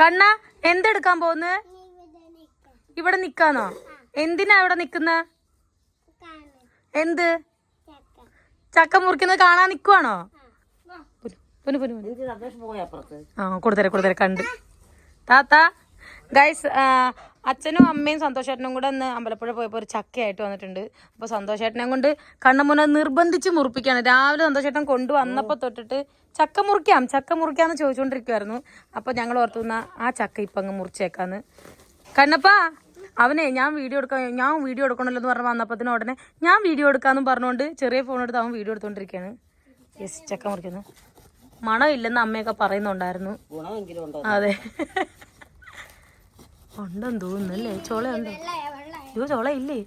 കണ്ണ എന്തെടുക്കാൻ പോകുന്നത് ഇവിടെ നിക്കാന്നോ? എന്തിനാ ഇവിടെ നിക്കുന്ന? എന്ത്? ചക്ക മുറിക്കുന്നത് കാണാൻ നിക്കുവാണോ? ആ കൊടുത്തരാ കൊടുത്തരാ. കണ്ട്. താത്ത ഗൈസ് അച്ഛനും അമ്മയും സന്തോഷേട്ടനും കൂടെ അന്ന് അമ്പലപ്പുഴ പോയപ്പോൾ ഒരു ചക്കയായിട്ട് വന്നിട്ടുണ്ട്. അപ്പോൾ സന്തോഷേട്ടനെ കൊണ്ട് കണ്ണമുന നിർബന്ധിച്ച് മുറിപ്പിക്കുകയാണ് രാവിലെ സന്തോഷേട്ടൻ കൊണ്ടുവന്നപ്പോൾ തൊട്ടിട്ട് ചക്ക മുറിക്കാം ചക്ക മുറിക്കാന്ന് ചോദിച്ചുകൊണ്ടിരിക്കുവായിരുന്നു അപ്പോൾ ഞങ്ങൾ ഓർത്തു നിന്ന ആ ചക്ക ഇപ്പം അങ്ങ് മുറിച്ചേക്കാന്ന്. കണ്ണപ്പാ അവനെ ഞാൻ വീഡിയോ എടുക്കാൻ ഞാൻ വീഡിയോ എടുക്കണമല്ലോ എന്ന് പറഞ്ഞ് വന്നപ്പത്തിന് ഉടനെ ഞാൻ വീഡിയോ എടുക്കാന്ന് പറഞ്ഞുകൊണ്ട് ചെറിയ ഫോൺ എടുത്ത് അവൻ വീഡിയോ എടുത്തുകൊണ്ടിരിക്കുകയാണ് യെസ് ചക്ക മുറിക്കുന്നു. മണമില്ലെന്ന് അമ്മയൊക്കെ പറയുന്നുണ്ടായിരുന്നു. അതെ. ഉണ്ടെന്ന് തോന്നുന്നല്ലേ അയ്യോ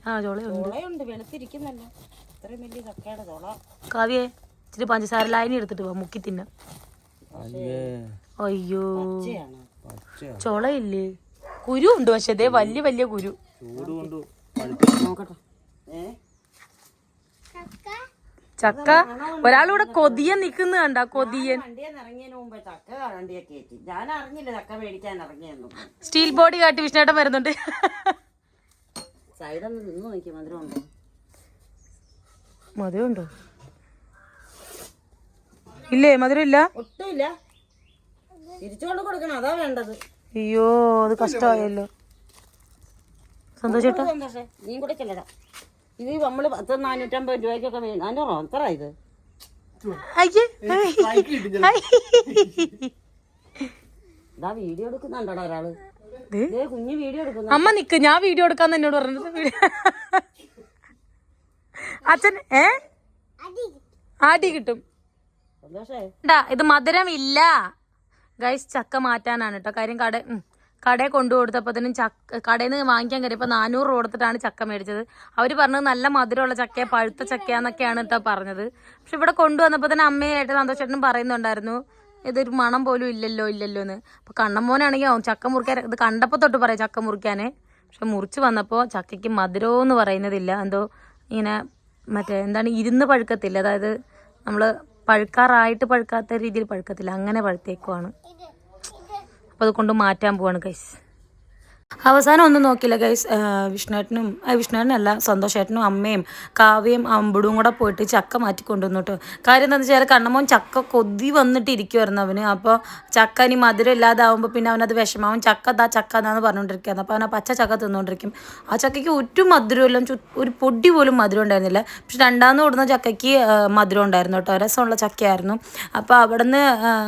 ആ ചോളയുണ്ട്. ചുളയുണ്ട് വെളുത്തിരിക്കുന്നല്ലോ. ഇത്രയും വലിയ ചക്കയുടെ ചുള. കാവ്യേ ഇച്ചിരി പഞ്ചസാര ലായനി എടുത്തിട്ട് പോ മുക്കി തിന്ന. അയ്യോ. പച്ചയാണ്. ചോളയില്ലേ? കുരു ഉണ്ട് പക്ഷെ ദേ വലിയ വലിയ കുരു. നോക്കട്ടെ. ഏ? ചക്ക ഒരാളിവിടെ കൊതിയൻ നിക്കുന്ന കണ്ട കൊതിയൻ സ്റ്റീൽ ബോഡി കാട്ടി വിഷ്ണേട്ടൻ വരുന്നുണ്ട്. മധുരമുണ്ടോ ഇല്ലേ മധുരം ഇല്ല? ഒട്ടുമില്ല. തിരിച്ചുകൊണ്ട് കൊടുക്കണം അതാ വേണ്ടത്. അയ്യോ അത് കഷ്ടമായല്ലോ. സന്തോഷേട്ടാ സന്തോഷേ നീ കൊടുക്കല്ലടാ ഇത് നമ്മൾ പത്ത് നാനൂറ്റമ്പത് രൂപയ്ക്കൊക്കെ വേണം. നാനൂറോ എത്ര ഇത്? ഇതാ വീഡിയോ എടുക്കുന്നുണ്ടോ ഒരാൾ? കുഞ്ഞ് വീഡിയോ എടുക്കുന്നു അമ്മ നിക്ക് ഞാൻ വീഡിയോ എടുക്കാന്ന് എന്നോട് പറഞ്ഞത് അച്ഛൻ ഏ? ആടി കിട്ടും. ഇത് മധുരം ഇല്ല ഗൈസ് ചക്ക മാറ്റാനാണ് കേട്ടോ കാര്യം കട. കടയിൽ കൊണ്ടു കൊടുത്തപ്പോഴത്തേനും ചക്ക കടയിൽ നിന്ന് വാങ്ങിക്കാൻ കയറിയപ്പോൾ നാനൂറ് രൂപ കൊടുത്തിട്ടാണ് ചക്ക മേടിച്ചത്. അവർ പറഞ്ഞത് നല്ല മധുരമുള്ള ചക്കയ പഴുത്ത ചക്കയാന്നൊക്കെയാണ് കേട്ടോ പറഞ്ഞത്. പക്ഷെ ഇവിടെ കൊണ്ടുവന്നപ്പോൾ തന്നെ അമ്മയായിട്ട് സന്തോഷേട്ടനും പറയുന്നുണ്ടായിരുന്നു ഇതൊരു മണം പോലും ഇല്ലല്ലോ ഇല്ലല്ലോ എന്ന്. അപ്പോൾ കണ്ണമ്മോനാണെങ്കിൽ ചക്ക മുറിക്കാൻ ഇത് കണ്ടപ്പോൾ തൊട്ട് പറയാം ചക്ക മുറിക്കാനേ. പക്ഷെ മുറിച്ച് വന്നപ്പോൾ ചക്കയ്ക്ക് മധുരമെന്ന് പറയുന്നതില്ല. എന്തോ ഇങ്ങനെ മറ്റേ എന്താണ് ഇരുന്ന് പഴുക്കത്തില്ല. അതായത് നമ്മൾ പഴുക്കാറായിട്ട് പഴുക്കാത്ത രീതിയിൽ പഴുക്കത്തില്ല. അങ്ങനെ പഴുത്തേക്കുവാണ്. അപ്പോൾ അത് കൊണ്ട് മാറ്റാൻ പോവാണ് ഗൈസ് അവസാനം ഒന്നും നോക്കില്ല ഗൈസ് വിഷ്ണുവേട്ടനും വിഷ്ണുവേട്ടനല്ല സന്തോഷേട്ടനും അമ്മയും കാവ്യയും അമ്പടും കൂടെ പോയിട്ട് ചക്ക മാറ്റി കൊണ്ടുവന്നു കേട്ടോ കാര്യം എന്താണെന്ന് വെച്ചാൽ കണ്ണമോൻ ചക്ക കൊതി വന്നിട്ട് ഇരിക്കുമായിരുന്നു അവന്. അപ്പോൾ ചക്ക ഇനി മധുരം ഇല്ലാതാവുമ്പോൾ പിന്നെ അവനത് വിഷമാവും. ചക്ക ദാ ചക്ക എന്നാന്ന് പറഞ്ഞുകൊണ്ടിരിക്കുകയാണ് അപ്പോൾ അവൻ ആ പച്ച ചക്ക തിന്നുകൊണ്ടിരിക്കും ആ ചക്കയ്ക്ക് ഒരു മധുരമില്ല ഒരു പൊടി പോലും മധുരം ഉണ്ടായിരുന്നില്ല. പക്ഷെ രണ്ടാമത് കൊടുന്ന ചക്കയ്ക്ക് മധുരം ഉണ്ടായിരുന്നു കേട്ടോ. രസമുള്ള ചക്കയായിരുന്നു. അപ്പോൾ അവിടെ നിന്ന്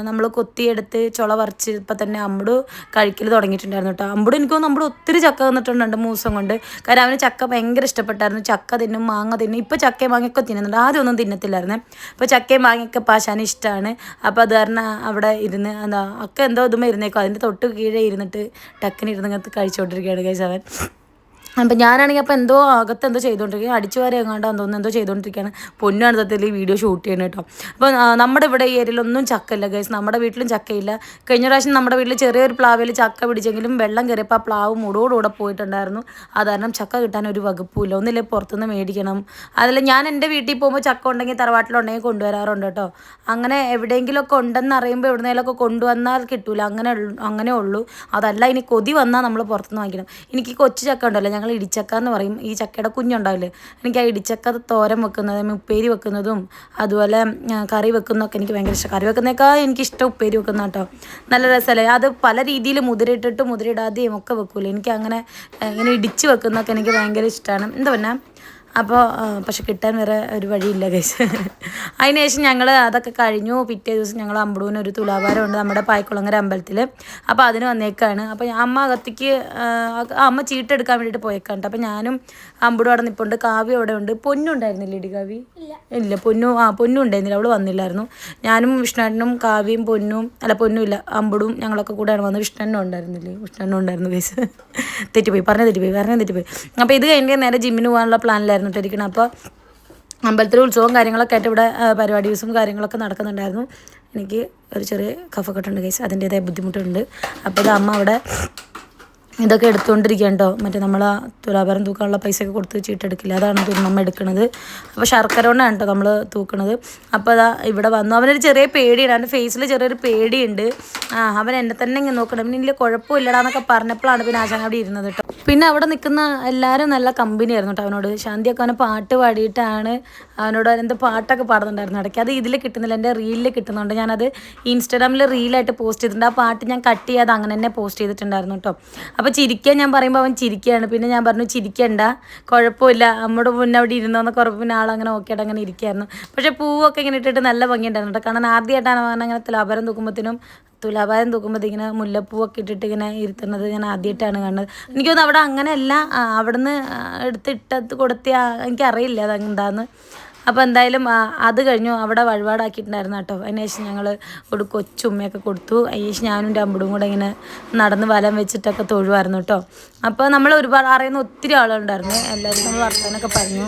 നമ്മൾ കൊത്തിയെടുത്ത് ചുള പറിച്ചപ്പോൾ തന്നെ അമ്പട് കഴിക്കൽ തുടങ്ങിയിട്ടുണ്ടായിരുന്നു കേട്ടോ. അമ്പട് എനിക്ക് അമ്പട് ഒത്തിരി ചക്ക തന്നിട്ടുണ്ട് രണ്ട് കൊണ്ട്. കാരണം അവന് ചക്ക ഭയങ്കര ഇഷ്ടപ്പെട്ടായിരുന്നു. ചക്ക തിന്നും മാങ്ങ തിന്നും. ഇപ്പോൾ ചക്കയും മാങ്ങയൊക്കെ തിന്നുന്നുണ്ട്. ആദ്യം ഒന്നും തിന്നത്തില്ലായിരുന്നേ. അപ്പോൾ ചക്കയും മാങ്ങയൊക്കെ പാശാന് ഇഷ്ടമാണ് അപ്പോൾ അത് കാരണം അവിടെ ഇരുന്ന് എന്താ ഒക്കെ എന്തോ ഇതുമ്പോൾ ഇരുന്നേക്കും. അതിന്റെ തൊട്ട് കീഴേ ഇരുന്നിട്ട് ടക്കിന് ഇരുന്ന് കഴിച്ചുകൊണ്ടിരിക്കുകയാണ് കേസ് അവൻ. അപ്പം ഞാനാണെങ്കിൽ അപ്പോൾ എന്തോ അകത്ത് എന്തോ ചെയ്തുകൊണ്ടിരിക്കുക അടിച്ചു വാരി എങ്ങാണ്ടാന്ന് തോന്നുന്നു എന്തോ ചെയ്തുകൊണ്ടിരിക്കുകയാണ് പൊന്നാണ് സത്യത്തിൽ ഈ വീഡിയോ ഷൂട്ട് ചെയ്യണം കേട്ടോ അപ്പോൾ നമ്മുടെ ഇവിടെ ഈ ഏരിയയിലൊന്നും ചക്കയില്ല ഗൈസ് നമ്മുടെ വീട്ടിലും ചക്കയില്ല. കഴിഞ്ഞ പ്രാവശ്യം നമ്മുടെ വീട്ടിൽ ചെറിയൊരു പ്ലാവിൽ ചക്ക പിടിച്ചെങ്കിലും വെള്ളം കയറിയപ്പോൾ ആ പ്ലാവ് മൂടോടുകൂടെ പോയിട്ടുണ്ടായിരുന്നു. അത് കാരണം ചക്ക കിട്ടാൻ ഒരു വകുപ്പുമില്ല. ഒന്നില്ലേ പുറത്തുനിന്ന് മേടിക്കണം. അതല്ല ഞാൻ എന്റെ വീട്ടിൽ പോകുമ്പോൾ ചക്ക ഉണ്ടെങ്കിൽ തറവാട്ടിലുണ്ടെങ്കിൽ കൊണ്ടുവരാറുണ്ട് കേട്ടോ അങ്ങനെ എവിടെയെങ്കിലുമൊക്കെ ഉണ്ടെന്ന് അറിയുമ്പോൾ എവിടുന്നേലൊക്കെ കൊണ്ടുവന്നാൽ കിട്ടൂല. അങ്ങനെ അങ്ങനെ ഉള്ളൂ. അതല്ല ഇനി കൊതി വന്നാൽ നമ്മൾ പുറത്തുനിന്ന് വാങ്ങിക്കണം. എനിക്ക് കൊച്ചു ചക്ക ഉണ്ടല്ലോ ഞങ്ങൾ ഇടിച്ചക്ക എന്ന് പറയും. ഈ ചക്കയുടെ കുഞ്ഞുണ്ടാവില്ലേ? എനിക്ക് ആ ഇടിച്ചക്ക തോരൻ വെക്കുന്നതും ഉപ്പേരി വെക്കുന്നതും അതുപോലെ കറി വെക്കുന്നതൊക്കെ എനിക്ക് ഭയങ്കര ഇഷ്ടം. കറി വെക്കുന്നേക്കാൾ എനിക്കിഷ്ടം ഉപ്പേരി വെക്കുന്ന കേട്ടോ. നല്ല രസമല്ലേ? അത് പല രീതിയിൽ മുതിരയിട്ടിട്ട് മുതിരയിടാതെയും ഒക്കെ വെക്കൂലേ? എനിക്ക് അങ്ങനെ ഇങ്ങനെ ഇടിച്ച് വെക്കുന്നതൊക്കെ എനിക്ക് ഭയങ്കര ഇഷ്ടമാണ് എന്താ പറഞ്ഞാൽ അപ്പോൾ പക്ഷെ കിട്ടാൻ വേറെ ഒരു വഴിയില്ല കേസ് അതിനുശേഷം ഞങ്ങൾ അതൊക്കെ കഴിഞ്ഞു. പിറ്റേ ദിവസം ഞങ്ങൾ അമ്പടൂന് ഒരു തുലാഭാരമുണ്ട് നമ്മുടെ പായ്ക്കുളങ്ങര അമ്പലത്തിൽ അപ്പോൾ അതിന് വന്നേക്കാണ്. അപ്പോൾ അമ്മ അകത്തേക്ക് അമ്മ ചീട്ടെടുക്കാൻ വേണ്ടിയിട്ട് പോയേക്കാണ്ട് അപ്പോൾ ഞാനും അമ്പടും അവിടെ നിൽപ്പുണ്ട് കാവ്യ അവിടെ ഉണ്ട്. പൊന്നു ഉണ്ടായിരുന്നില്ല ഇടി കാവ്യ? ഇല്ല. പൊന്നു ആ പൊന്നും ഉണ്ടായിരുന്നില്ല. അവൾ വന്നില്ലായിരുന്നു. ഞാനും വിഷ്ണുവേട്ടനും കാവ്യയും പൊന്നും അല്ല പൊന്നും ഇല്ല അമ്പടും ഞങ്ങളൊക്കെ കൂടെയാണ് വന്നത്. വിഷ്ണനും ഉണ്ടായിരുന്നില്ലേ? വിഷ്ണനും ഉണ്ടായിരുന്നു കേസ് തെറ്റിപ്പോയി. പറഞ്ഞ തെറ്റിപ്പോയി. പറഞ്ഞ തെറ്റിപ്പോയി. അപ്പോൾ ഇത് കഴിഞ്ഞ് നേരെ ജിമ്മിന് പോകാനുള്ള പ്ലാനിലായിരുന്നു ഇട്ടിരിക്കണം അപ്പോൾ അമ്പലത്തിലെ ഉത്സവവും കാര്യങ്ങളൊക്കെ ആയിട്ട് ഇവിടെ ആ, പരിപാടി ദിവസവും കാര്യങ്ങളൊക്കെ നടക്കുന്നുണ്ടായിരുന്നു. എനിക്ക് ഒരു ചെറിയ കഫക്കെട്ടുണ്ട് കേസ് അതിന്റേതായ ബുദ്ധിമുട്ടുണ്ട്. അപ്പോൾ ഇത് അമ്മ അവിടെ ഇതൊക്കെ എടുത്തുകൊണ്ടിരിക്കുകയാണ് കേട്ടോ മറ്റേ നമ്മൾ ആ തുലാഭാരം തൂക്കാനുള്ള പൈസയൊക്കെ കൊടുത്ത് ചീട്ടെടുക്കില്ല അതാണ് തുന്നമ്മ എടുക്കുന്നത് അപ്പോൾ ശർക്കര കൊണ്ടാണ് കേട്ടോ നമ്മൾ തൂക്കണത്. അപ്പോൾ അതാ ഇവിടെ വന്നു. അവനൊരു ചെറിയ പേടിയാണ്. അവന്റെ ഫേസിൽ ചെറിയൊരു പേടിയുണ്ട്. ആ അവൻ എന്നെ തന്നെ ഇങ്ങനെ നോക്കണം പിന്നെ ഇല്ല കുഴപ്പമില്ലടാന്നൊക്കെ പറഞ്ഞപ്പോഴാണ് പിന്നെ ആശാൻ അവിടെ ഇരുന്നത് കേട്ടോ പിന്നെ അവിടെ നിൽക്കുന്ന എല്ലാവരും നല്ല കമ്പനി ആയിരുന്നു കേട്ടോ അവനോട്. ശാന്തിയൊക്കെ അവനെ പാട്ട് പാടിയിട്ടാണ് അവനോട് എന്ത് പാട്ടൊക്കെ പാടുന്നുണ്ടായിരുന്നു. ഇടയ്ക്ക് അത് ഇതിൽ കിട്ടുന്നില്ല. എന്റെ റീലിൽ കിട്ടുന്നുണ്ട്. ഞാനത് ഇൻസ്റ്റാഗ്രാമിൽ റീലായിട്ട് പോസ്റ്റ് ചെയ്തിട്ടുണ്ട്. ആ പാട്ട് ഞാൻ കട്ട് ചെയ്യാതെ അങ്ങനെ തന്നെ പോസ്റ്റ് ചെയ്തിട്ടുണ്ടായിരുന്നു കേട്ടോ അപ്പോൾ ചിരിക്കാൻ ഞാൻ പറയുമ്പോൾ അവൻ ചിരിക്കുകയാണ്. പിന്നെ ഞാൻ പറഞ്ഞു ചിരിക്കണ്ട കുഴപ്പമില്ല. നമ്മുടെ മുന്നേ അവിടെ ഇരുന്നോന്ന് കുറവ് പിന്നെ ആളങ്ങനെ ഓക്കെയായിട്ട് അങ്ങനെ ഇരിക്കുകയായിരുന്നു പക്ഷേ പൂവൊക്കെ ഇങ്ങനെ ഇട്ടിട്ട് നല്ല ഭംഗിയുണ്ടായിരുന്നു കേട്ടോ. കാരണം ആദ്യമായിട്ടാണ് അവൻ അങ്ങനെ തുലാഭാരം തൂക്കുമ്പോഴത്തേനും തുലാഭാരം തൂക്കുമ്പോൾ ഇങ്ങനെ മുല്ലപ്പൂവൊക്കെ ഇട്ടിട്ട് ഇങ്ങനെ ഇരുത്തുന്നത് ഞാൻ ആദ്യമായിട്ടാണ് കാണുന്നത് എനിക്ക് തോന്നുന്നു അവിടെ അങ്ങനെയല്ല അവിടെ അവിടുന്ന് എടുത്തിട്ട് കൊടുത്ത എനിക്കറിയില്ല അത് എന്താന്ന്. അപ്പോൾ എന്തായാലും അത് കഴിഞ്ഞു അവിടെ വഴിപാടാക്കിയിട്ടുണ്ടായിരുന്നു കേട്ടോ അതിനുശേഷം ഞങ്ങൾ ഒരു കൊച്ചുമ്മയൊക്കെ കൊടുത്തു അതിനുശേഷം ഞാനും അമ്പടും കൂടെ ഇങ്ങനെ നടന്ന് വലം വെച്ചിട്ടൊക്കെ തൊഴുവായിരുന്നു കേട്ടോ അപ്പോൾ നമ്മൾ ഒരുപാട് അറിയുന്ന ഒത്തിരി ആളുണ്ടായിരുന്നു എല്ലാവരും നമ്മൾ വർത്താനൊക്കെ പറഞ്ഞു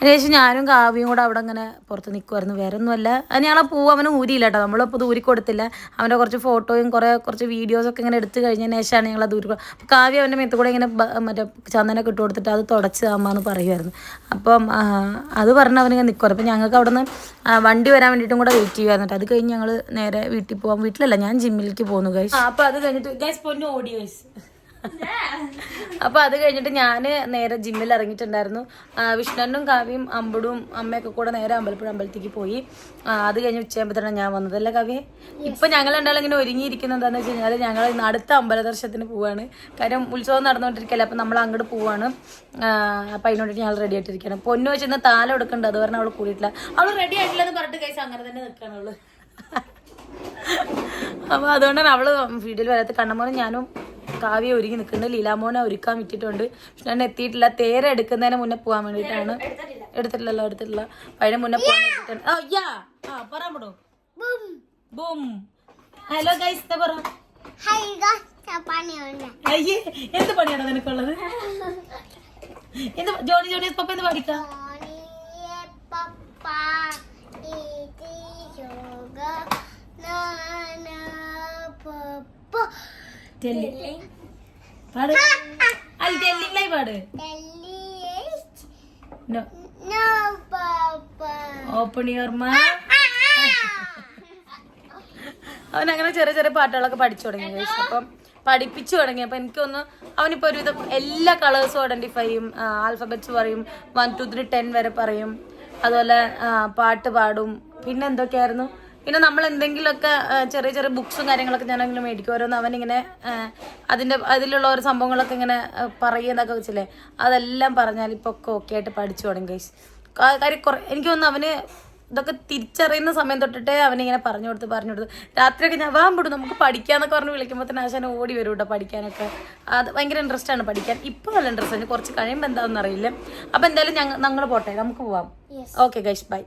അതിനുശേഷം ഞാനും കാവ്യയും കൂടെ അവിടെ അങ്ങനെ പുറത്ത് നിൽക്കുമായിരുന്നു വേറെ ഒന്നുമല്ല അത് ഞങ്ങളെ പൂ അവന് ഊരിയില്ല കേട്ടോ. നമ്മളിപ്പോൾ ദൂരി കൊടുത്തില്ല. അവന്റെ കുറച്ച് ഫോട്ടോയും കുറേ കുറച്ച് വീഡിയോസൊക്കെ ഇങ്ങനെ എടുത്തു കഴിഞ്ഞതിന് ശേഷമാണ് ഊരി കൊടു- അപ്പോൾ കാവ്യ അവന്റെ മേത്ത് കൂടെ ഇങ്ങനെ മറ്റേ ചന്ദനൊക്കെ ഇട്ട് കൊടുത്തിട്ട് അത് തുടച്ച് അമ്മാന്ന് പറയുമായിരുന്നു അപ്പം അത് പറഞ്ഞ് അവനിങ്ങനെ നിൽക്കുമായിരുന്നു അപ്പം ഞങ്ങൾക്ക് അവിടെ നിന്ന് വണ്ടി വരാൻ വേണ്ടിയിട്ടും കൂടെ വെയിറ്റ് ചെയ്യുമായിരുന്നു അത് കഴിഞ്ഞ് ഞങ്ങൾ നേരെ വീട്ടിൽ പോകാം വീട്ടിലല്ല ഞാൻ ജിമ്മിലേക്ക് പോകുന്നു ഗൈസ് അപ്പോൾ അത് കഴിഞ്ഞിട്ട് ഗൈസ് പൊന്നു ഓടി ഗൈസ് അപ്പൊ അത് കഴിഞ്ഞിട്ട് ഞാൻ നേരെ ജിമ്മിൽ ഇറങ്ങിയിട്ടുണ്ടായിരുന്നു. വിഷ്ണനും കാവ്യയും അമ്പടും അമ്മയൊക്കെ കൂടെ നേരെ അമ്പലപ്പുഴ അമ്പലത്തേക്ക് പോയി. അത് കഴിഞ്ഞ് ഉച്ചയാകുമ്പോഴത്തേനാണ് ഞാൻ വന്നത്. അല്ലേ കാവ്യ? ഇപ്പൊ ഞങ്ങൾ രണ്ടാളും ഇങ്ങനെ ഒരുങ്ങിയിരിക്കുന്നത് എന്താണെന്ന് വെച്ച് കഴിഞ്ഞാൽ ഞങ്ങൾ ഇന്ന് അടുത്ത അമ്പല ദർശനത്തിന് പോവാണ്. കാര്യം ഉത്സവം നടന്നുകൊണ്ടിരിക്കല്ലേ അപ്പൊ നമ്മൾ അങ്ങോട്ട് പോവാണ്. അപ്പൊ അതിനോട് ഞങ്ങൾ റെഡി ആയിട്ടിരിക്കുകയാണ്. പൊന്നു വെച്ച് ഇന്ന് എടുക്കണ്ട അത് പറഞ്ഞാൽ അവൾ കൂടിയിട്ടില്ല. അവൾ റെഡി ആയിട്ടില്ല എന്ന് പറഞ്ഞിട്ട് കഴിച്ച് അങ്ങനെ തന്നെ നിൽക്കുകയാണ് അവൾ. അപ്പൊ അതുകൊണ്ടാണ് അവൾ വീട്ടിൽ വരാത്ത കണ്ണമോനും ഞാനും കാവ്യ ഒരുങ്ങി നിൽക്കുന്നത് ലീലാമോനെ ഒരുക്കാൻ വിട്ടിട്ടുണ്ട്. പക്ഷെ ഞാൻ എത്തിയിട്ടില്ല. തേര എടുക്കുന്നതിന് മുന്നേ പോകാൻ വേണ്ടിയിട്ടാണ്. എടുത്തിട്ടില്ലല്ലോ എടുത്തിട്ടില്ല. അതിന് മുന്നേ പോകാൻ വേണ്ടിയിട്ടാണ്. ആ, യാ. ആ ബൂം. ഹലോ ഗൈസ് പറ? അയ്യേ എന്ത് പണിയാണോ നിനക്കുള്ളത്? എന്ത് ജോണി ജോണി പപ്പ എന്ത് പാടിക്കാം പാട്. അത് ടെല്ലിംഗ് പാട്. No. Open your mouth. അവൻ അങ്ങനെ ചെറിയ ചെറിയ പാട്ടുകളൊക്കെ പഠിച്ചു തുടങ്ങി. Guys. അപ്പം പഠിപ്പിച്ചു തുടങ്ങി. അപ്പം എനിക്കൊന്ന് അവനിപ്പോൾ ഒരുവിധം എല്ലാ കളേഴ്സും ഐഡന്റിഫൈ ചെയ്യും. ആൽഫബറ്റ്സ് പറയും. വൺ ടു ത്രീ ടെൻ വരെ പറയും. അതുപോലെ പാട്ട് പാടും. പിന്നെ എന്തൊക്കെയായിരുന്നു? പിന്നെ നമ്മൾ എന്തെങ്കിലുമൊക്കെ ചെറിയ ചെറിയ ബുക്സും കാര്യങ്ങളൊക്കെ ഞാനെങ്കിലും മേടിക്കും. ഓരോന്ന് അവനിങ്ങനെ അതിന്റെ അതിലുള്ള ഓരോ സംഭവങ്ങളൊക്കെ ഇങ്ങനെ പറയുന്നതൊക്കെ വെച്ചില്ലേ? അതെല്ലാം പറഞ്ഞാൽ ഇപ്പോൾ ഒക്കെ ഓക്കെ ആയിട്ട് പഠിച്ചു തുടങ്ങി ഗൈസ് കാര്യം കുറെ എനിക്ക് തോന്നുന്നു അവന് ഇതൊക്കെ തിരിച്ചറിയുന്ന സമയം തൊട്ടിട്ടേ അവനിങ്ങനെ പറഞ്ഞു കൊടുത്ത് പറഞ്ഞു കൊടുത്ത്. രാത്രിയൊക്കെ ഞാൻ വാൻ വിടും നമുക്ക് പഠിക്കാന്നൊക്കെ പറഞ്ഞ് വിളിക്കുമ്പോൾ തന്നെ ആശാൻ ഓടി വരും കേട്ടോ പഠിക്കാനൊക്കെ. അത് ഭയങ്കര ഇൻട്രസ്റ്റ് ആണ് പഠിക്കാൻ. ഇപ്പം നല്ല ഇൻട്രസ്റ്റ് ആണ്. കുറച്ച് കഴിയുമ്പോൾ എന്താണെന്ന് അറിയില്ല അപ്പോൾ എന്തായാലും ഞങ്ങൾ ഞങ്ങൾ പോട്ടെ. നമുക്ക് പോവാം. Okay guys bye